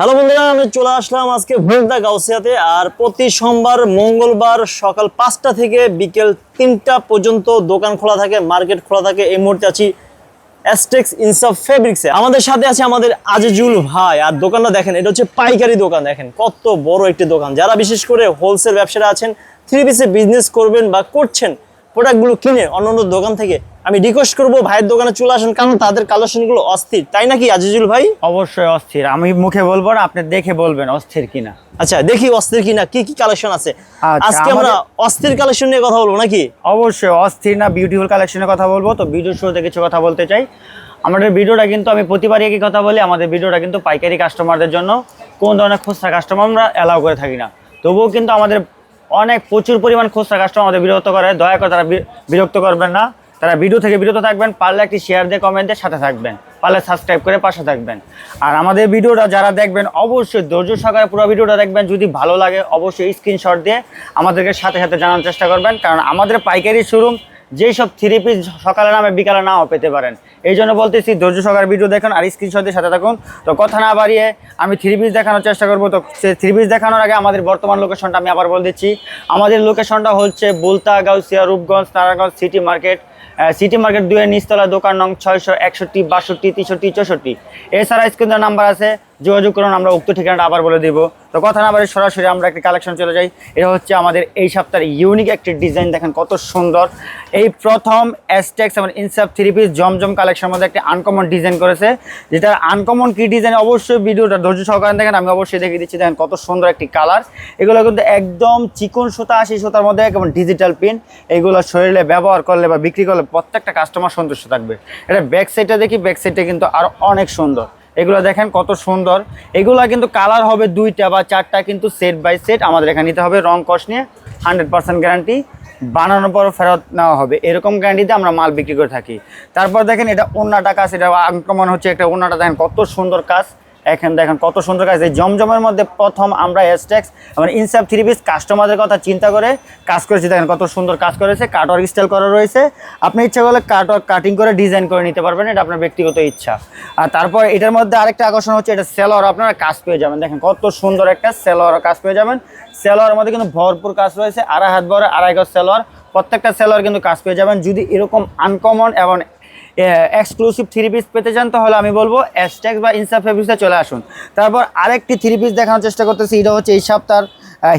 Hello বন্ধুরা, আমি চলে আসলাম আজকে ভুলদা গাউসিয়াতে, আর প্রতি সোমবার মঙ্গলবার সকাল পাঁচটা থেকে বিকেল তিনটা পর্যন্ত দোকান খোলা থাকে, মার্কেট খোলা থাকে। এই মুহূর্তে আছি অ্যাস্টেক্স ইনসাফ ফেব্রিক্সে আমাদের সাথে আছে আমাদের আজিজুল ভাই, আর দোকানটা দেখেন, এটা হচ্ছে পাইকারি দোকান, দেখেন, কত বড় একটি দোকান। যারা বিশেষ করে হোলসেল ব্যবসাটা আছেন থ্রি পিসে বিজনেস করবেন বা করছেন প্রোডাক্টগুলো কিনে অন্য অন্য দোকান থেকে আমি রিকোয়েস্ট করব ভাইয়ের দোকানে চলে আসেন কারণ তাদের কালেকশনগুলো অস্থির। তাই নাকি আজিজুল ভাই? অবশ্যই অস্থির। আমি মুখে বলব না আপনি দেখে বলবেন অস্থির কিনা। আচ্ছা দেখি অস্থির কিনা কি কি কালেকশন আছে? আচ্ছা, আজকে আমরা অস্থির কালেকশন নিয়ে কথা বলব নাকি? অবশ্যই অস্থির না বিউটিফুল কালেকশনের কথা বলব। তো ভিডিও শুরুতে কিছু কথা বলতে চাই। আমাদের ভিডিওটা কিন্তু আমি প্রতিবারই একই কথা বলি আমাদের ভিডিওটা কিন্তু পাইকারি কাস্টমারদের জন্য। কোন ধরনের খুচরা কাস্টমার আমরা অ্যালাউ করে থাকি না। তবুও কিন্তু আমাদের অনেক প্রচুর পরিমাণ খুচরা কাস্টমার আমাদের বিরক্ত করে। দয়া করে তারা বিরক্ত করবেন না। তারা ভিডিও থেকে বিরত থাকবেন, পারলে একটি শেয়ার দিয়ে কমেন্টের সাথে থাকবেন। পারলে সাবস্ক্রাইব করে পাশে থাকবেন। আর আমাদের ভিডিওটা যারা দেখবেন, অবশ্যই ধৈর্য সহকারে পুরো ভিডিওটা দেখবেন। যদি ভালো লাগে, অবশ্যই স্ক্রিনশট দিয়ে আমাদেরকে সাথে সাথে জানার চেষ্টা করবেন। কারণ আমাদের পাইকারি শোরুম যেই সব থ্রি পিস সকালে নামে বিকালে নাও পেতে পারেন। এই জন্য বলতেছি, ধৈর্য সহকারে ভিডিও দেখুন আর স্ক্রিনশট দিয়ে সাথে থাকুন। তো কথা না বাড়িয়ে আমি থ্রি পিস দেখানোর চেষ্টা করব। তো সে থ্রি পিস দেখানোর আগে আমাদের বর্তমান লোকেশনটা আমি আবার বলে দিচ্ছি। আমাদের লোকেশনটা হচ্ছে Bulta, Gausia, Rupganj, Narayanganj city market city market দুয়ের নিচতলা দোকান নং ছয়শো একষট্টি, বাষট্টি, তেষট্টি, চৌষট্টি। এছাড়া স্ক্রিনের নাম্বার আছে যোগাযোগ করুন, আমরা উক্ত ঠিকানাটা আবার বলে দিব। তো কথা না বলে সরাসরি আমরা একটি কালেকশন চলে যাই। এটা হচ্ছে আমাদের এই সপ্তাহের ইউনিক একটি ডিজাইন দেখেন কত সুন্দর। এই প্রথম অ্যাস্টেক্স এবং ইনসাফ থ্রি পিস জমজম কালেকশনের মধ্যে একটি আনকমন ডিজাইন করেছে। যেটা আনকমন কি ডিজাইন অবশ্যই ভিডিওটা ধৈর্য সহকারে দেখেন, আমি অবশ্যই দেখিয়ে দিচ্ছি, দেখেন কত সুন্দর একটি কালার এগুলো কিন্তু একদম চিকন সুতা, আশি সুতার মধ্যে এবং ডিজিটাল পিন এগুলো শরীরে ব্যবহার করলে বা বিক্রি করলে প্রত্যেকটা কাস্টমার সন্তুষ্ট থাকবে। এটা ব্যাক সাইডটা দেখি ব্যাক সাইডটা কিন্তু আরও অনেক সুন্দর। এগুলো দেখেন কত সুন্দর। এগুলো কিন্তু কালার হবে দুইটা বা চারটা কিন্তু সেট বাই সেট আমাদের এখানে নিতে হবে। রং কস নিয়ে হান্ড্রেড পার্সেন্ট গ্যারান্টি বানানোর পর ফেরত নেওয়া হবে। এরকম গ্যারান্টিতে আমরা মাল বিক্রি করে থাকি। তারপর দেখেন এটা অন্যটা কাজ, এটা আক্রমণ হচ্ছে একটা অন্যটা দেখেন কত সুন্দর কাজ। এখন দেখেন কত সুন্দর কাজ এই জমজমের মধ্যে প্রথম আমরা এসটেক্স মানে ইনসাফ থ্রি পিস কাস্টমারদের কথা চিন্তা করে কাজ করেছি। দেখেন কত সুন্দর কাজ করেছে কাটওয়ার্ক স্টাইল করা রয়েছে। আপনি ইচ্ছা করলে কাটওয়ার্ক কাটিং করে ডিজাইন করে নিতে পারবেন, এটা আপনার ব্যক্তিগত ইচ্ছা। আর তারপর এটার মধ্যে আরেকটা আকর্ষণ হচ্ছে, এটা সেলোয়ার আপনারা কাজ পেয়ে যাবেন। দেখেন কত সুন্দর একটা সেলোয়ার কাজ পেয়ে যাবেন। সেলোয়ারের মধ্যে কিন্তু ভরপুর কাজ রয়েছে, আড়াই হাত বড়, আড়াই গজ সেলোয়ার প্রত্যেকটা সেলোয়ার কিন্তু কাজ পেয়ে যাবেন। যদি এরকম আনকমন এবং এক্সক্লুসিভ থ্রি পিস পেতে চান, তাহলে আমি বলব অ্যাস্ট্যাক্স বা ইনসাফ ফেব্রিক্সে চলে আসুন। তারপর আরেকটি থ্রি পিস দেখানোর চেষ্টা করতেছি, এটা হচ্ছে এই সপ্তাহের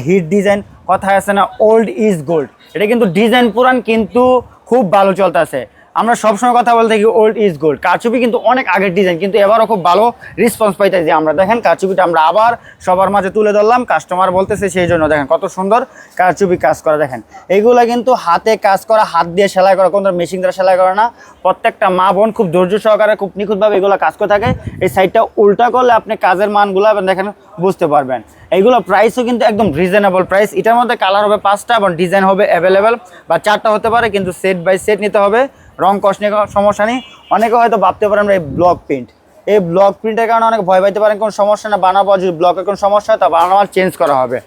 হিট ডিজাইন কথায় আছে না ওল্ড ইজ গোল্ড এটা কিন্তু ডিজাইন পুরান, কিন্তু খুব ভালো চলতেছে। আমরা সবসময় কথা বলতে থাকি ওল্ড ইজ গোল্ড কারচুপি কিন্তু অনেক আগের ডিজাইন কিন্তু এবারও খুব ভালো রেসপন্স পাইতেছি আমরা। দেখেন কারচুপিটা আমরা আবার সবার মাঝে তুলে ধরলাম কাস্টমার বলতেছে সেই জন্য। দেখেন কত সুন্দর কারচুপি কাজ করা, দেখেন। এইগুলা কিন্তু হাতে কাজ করা, হাত দিয়ে সেলাই করা, কোনো মেশিন দ্বারা সেলাই করে না। প্রত্যেকটা মা বোন খুব ধৈর্য সহকারে খুব নিখুঁতভাবে এগুলো কাজ করে থাকে। এই সাইডটা উল্টা করলে আপনি কাজের মানগুলো দেখেন, বুঝতে পারবেন। এইগুলো প্রাইসও কিন্তু একদম রিজনেবল প্রাইস এটার মধ্যে কালার হবে পাঁচটা এবং ডিজাইন হবে অ্যাভেলেবেল বা চারটা হতে পারে, কিন্তু সেট বাই সেট নিতে হবে। রং কষ্ট নিয়ে সমস্যা নেই। অনেকে হয়তো ভাবতে পারেন এই ব্লক প্রিন্ট এই ব্লক প্রিন্টের কারণে অনেক ভয় পাইতে পারেন, কোনো সমস্যা না, বানাবো যদি ব্লকের কোনো সমস্যা হয় তা বানানো চেঞ্জ করা হবে।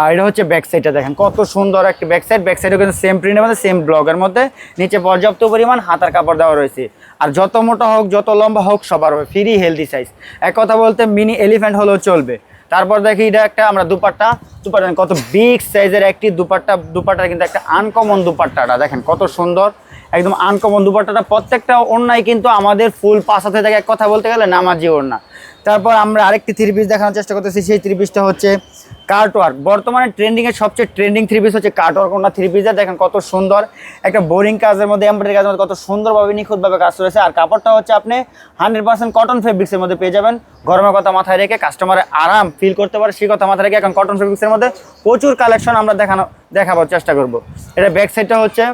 আর এটা হচ্ছে ব্যাক সাইডটা দেখেন, কত সুন্দর একটা ব্যাক সাইড ব্যাক কিন্তু সেম প্রিন্টের মধ্যে সেম ব্লকের মধ্যে। নিচে পর্যাপ্ত পরিমাণ হাতার কাপড় দেওয়া রয়েছে। আর যত মোটা হোক, যত লম্বা হোক, সবার হবে। ফ্রি হেলদি সাইজ এক কথা বলতে মিনি এলিফ্যান্ট হলেও চলবে। তারপর দেখি এটা একটা, আমরা দুপাট্টা। দুপাট্টা কত বিগ সাইজের একটি দুপাট্টা দুপাট্টা কিন্তু একটা আনকমন দুপাট্টাটা। দেখেন কত সুন্দর, একদম আনকমন দুপাট্টাটা। প্রত্যেকটা ওড়নায় কিন্তু আমাদের ফুল পাশাতে থেকে এক কথা বলতে গেলে নামাজি ওড়না। তারপর আমরা আরেকটি থ্রি পিস দেখানোর চেষ্টা করতেছি, সেই থ্রি পিসটা হচ্ছে কার্টওয়ার্ক বর্তমানে ট্রেন্ডিংয়ের সবচেয়ে ট্রেন্ডিং থ্রি পিস হচ্ছে কার্টওয়ার্ক ওনা থ্রি পিসের দেখেন কত সুন্দর। একটা বোরিং কাজের মধ্যে এমব্রয়ডারি কাজের মধ্যে কত সুন্দরভাবে, নিখুঁতভাবে কাজ করেছে আর কাপড়টা হচ্ছে আপনি হান্ড্রেড পার্সেন্ট কটন ফেব্রিক্সের মধ্যে পেয়ে যাবেন। গরমের কথা মাথায় রেখে কাস্টমারের আরাম ফিল করতে পারে, সেই কথা মাথায় রেখে এখন কটন ফেব্রিক্সের মধ্যে প্রচুর কালেকশন আমরা দেখানো, দেখাবার চেষ্টা করব। এটা ব্যাক সাইডটা হচ্ছে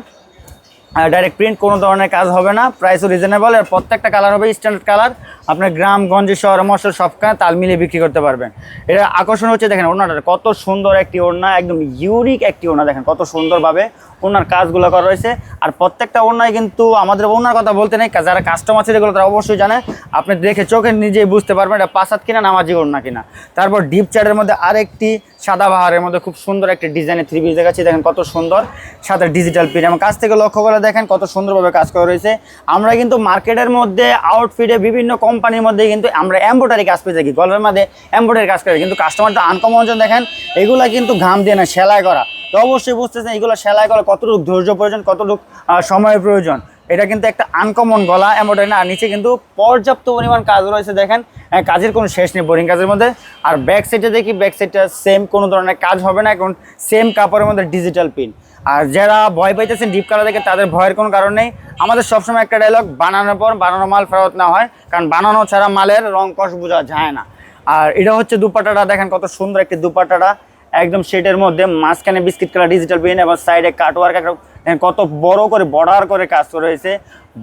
ডাইরেক্ট প্রিন্ট কোনো ধরনের কাজ হবে না। প্রাইসও রিজনেবল আর প্রত্যেকটা কালার হবে স্ট্যান্ডার্ড কালার আপনার গ্রাম, গঞ্জে, শহর মশল সবখানে তাল মিলিয়ে বিক্রি করতে পারবেন। এটা আকর্ষণ হচ্ছে দেখেন ওনাটা কত সুন্দর একটি ওড়না, একদম ইউনিক একটি ওড়না দেখেন, কত সুন্দরভাবে ওনার কাজগুলো করা রয়েছে আর প্রত্যেকটা ওড়নায় কিন্তু আমাদের ওনার কথা বলতে নেই, যারা কাস্টমার আছে যেগুলো তারা অবশ্যই জানে। আপনি দেখে চোখে নিজেই বুঝতে পারবেন এটা পাঁচাত কিনা, নামাজি ওড়না কিনা। তারপর ডিপ চার্টের মধ্যে আরেকটি সাদা বাহারের মধ্যে খুব সুন্দর একটি ডিজাইনের থ্রি পিস দেখাচ্ছি, দেখেন কত সুন্দর। সাদা ডিজিটাল প্রিন্ট এবং কাছ থেকে লক্ষ্য করে দেখেন কত সুন্দরভাবে কাজ করা রয়েছে আমরা কিন্তু মার্কেটের মধ্যে আউটফিটে বিভিন্ন কম কোম্পানির মধ্যে কিন্তু আমরা এম্ব্রয়ডারি কাজ পেয়ে থাকি গল্পের মধ্যে এম্ব্রয়ডারি কাজ করে কিন্তু কাস্টমারটা আনকমন দেখেন, এগুলা কিন্তু ঘাম দিয়ে না, সেলাই করা। তো অবশ্যই বুঝতেছেন, এগুলো সেলাই করা কতটুকু ধৈর্য প্রয়োজন, কতটুকু সময়ের প্রয়োজন? এটা কিন্তু একটা আনকমন গলা এম্ব্রয়ডারি না নিচে কিন্তু পর্যাপ্ত পরিমাণ কাজ রয়েছে দেখেন কাজের কোনো শেষ নেই বোরিং কাজের মধ্যে। আর ব্যাক সাইডে দেখি ব্যাক সাইডটা সেম কোনো ধরনের কাজ হবে না, এখন সেম কাপড়ের মধ্যে ডিজিটাল পিন আর যারা ভয় পাইতেছেন ডিপ কালার দেখে, তাদের ভয়ের কোনো কারণ নেই। আমাদের সবসময় একটা ডায়লগ বানানোর পর বানানো মাল ফেরত না হয়, কারণ বানানো ছাড়া মালের রং কষ বোঝা যায় না। আর এটা হচ্ছে দুপাটাটা, দেখেন কত সুন্দর একটি দুপাটাটা। একদম শেডের মধ্যে মাঝখানে বিস্কিট কালার ডিজিটাল পিন এবং সাইডে কাটওয়ার্ক একটা কত বড় করে বর্ডার করে কাজ রয়েছে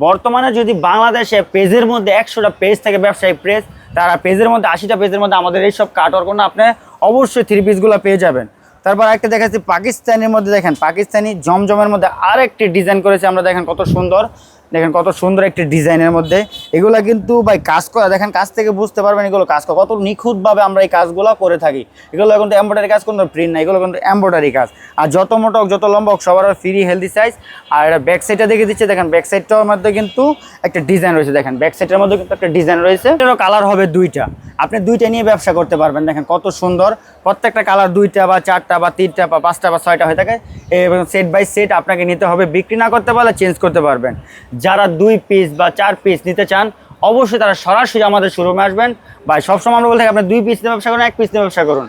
বর্তমানে যদি বাংলাদেশে পেজের মধ্যে একশোটা পেজ থেকে, ব্যবসায়ী পেজ তারা পেজের মধ্যে আশিটা পেজের মধ্যে আমাদের এইসব কাটওয়ার্ক না আপনি অবশ্যই থ্রি পিসগুলো পেয়ে যাবেন। তারপর একটা দেখাচ্ছি পাকিস্তানের মধ্যে, দেখেন পাকিস্তানি জমজমের মধ্যে আর একটি ডিজাইন করেছে আমরা, দেখেন কত সুন্দর, দেখেন কত সুন্দর একটি ডিজাইনের মধ্যে। এগুলো কিন্তু ভাই কাজ করা, দেখেন কাজ থেকে বুঝতে পারবেন এগুলো কাজ করা, কত নিখুঁতভাবে আমরা এই কাজগুলো করে থাকি। এগুলো কিন্তু এম্ব্রয়ডারি কাজ, কোনো প্রিন্ট না এগুলো কিন্তু এম্ব্রয়ডারি কাজ। আর যত মোটা হোক, যত লম্বা হোক, সবার ফ্রি হেলদি সাইজ আর এটা ব্যাক সাইডটা দেখে দিচ্ছে, দেখেন ব্যাক সাইডটার মধ্যে কিন্তু একটা ডিজাইন রয়েছে, দেখেন ব্যাক সাইডের মধ্যে কিন্তু একটা ডিজাইন রয়েছে। এটারও কালার হবে দুইটা। আপনি দুইটা নিয়ে ব্যবসা করতে পারবেন। দেখেন কত সুন্দর। প্রত্যেকটা কালার দুইটা বা চারটা বা তিনটা বা পাঁচটা বা ছয়টা হয়ে থাকে। এবং সেট বাই সেট আপনাকে নিতে হবে। বিক্রি না করতে পারলে চেঞ্জ করতে পারবেন। যারা দুই পিস বা চার পিস নিতে চান, অবশ্যই তারা সরাসরি আমাদের শোরুমে আসবেন। বা সবসময় আমরা বলে থাকি, আপনি দুই পিস নিয়ে ব্যবসা করুন, এক পিস নিয়ে ব্যবসা করুন।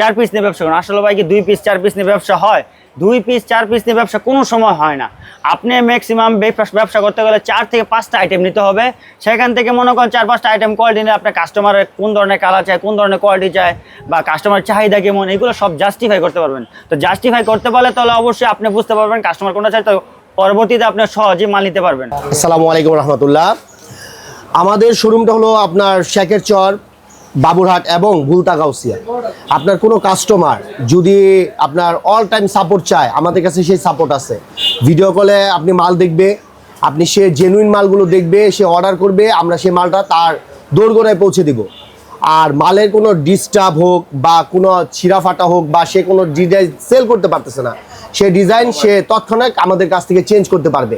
চার পিস নিয়ে ব্যবসা করুন। আসলে ভাই কি দুই পিস চার পিস নিয়ে ব্যবসা হয়? দুই পিস চার পিস নিয়ে ব্যবসা কোনো সময় হয় না। আপনি ম্যাক্সিমাম ব্যবসা করতে গেলে চার থেকে পাঁচটা আইটেম নিতে হবে। সেখান থেকে মনে করেন চার পাঁচটা আইটেম কোয়ালিটি নিয়ে আপনার কাস্টমারের কোন ধরনের কালার চায়, কোন ধরনের কোয়ালিটি চায়, বা কাস্টমার চাহিদা কেমন, এগুলো সব জাস্টিফাই করতে পারবেন। তো জাস্টিফাই করতে পারলে তাহলে অবশ্যই আপনি বুঝতে পারবেন কাস্টমার কোনটা চায়, তো পরবর্তীতে আপনি সহজেই মাল নিতে পারবেন। আসসালামু আলাইকুম রহমতুল্লাহ। আমাদের শোরুমটা হলো আপনার শেখের চর, বাবুরহাট এবং ভুলতা গাউসিয়া। আপনার কোনো কাস্টমার যদি আপনার অল টাইম সাপোর্ট চায়, আমাদের কাছে সেই সাপোর্ট আছে। ভিডিও কলে আপনি মাল দেখবে, আপনি সে জেনুইন মালগুলো দেখবে, সে অর্ডার করবে, আমরা সেই মালটা তার দোরগোড়ায় পৌঁছে দিব। আর মালের কোনো ডিস্টার্ব হোক বা কোনো ছিঁড়া ফাটা হোক বা সে কোনো ডিজাইন সেল করতে পারতেছে না, সে ডিজাইন সে তৎক্ষণাৎ আমাদের কাছ থেকে চেঞ্জ করতে পারবে।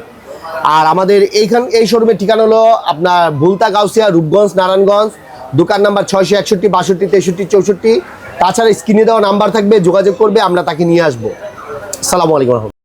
আর আমাদের এইখান, এই শোরুমের ঠিকানা হলো আপনার ভুলতা গাউসিয়া, রূপগঞ্জ, নারায়ণগঞ্জ, দোকান নাম্বার ছয়শো একষট্টি, বাষট্টি, তেষট্টি, চৌষট্টি তাছাড়া স্ক্রিনে দেওয়া নাম্বার থাকবে যোগাযোগ করবে আমরা তাকে নিয়ে আসব। সালামু আলাইকুম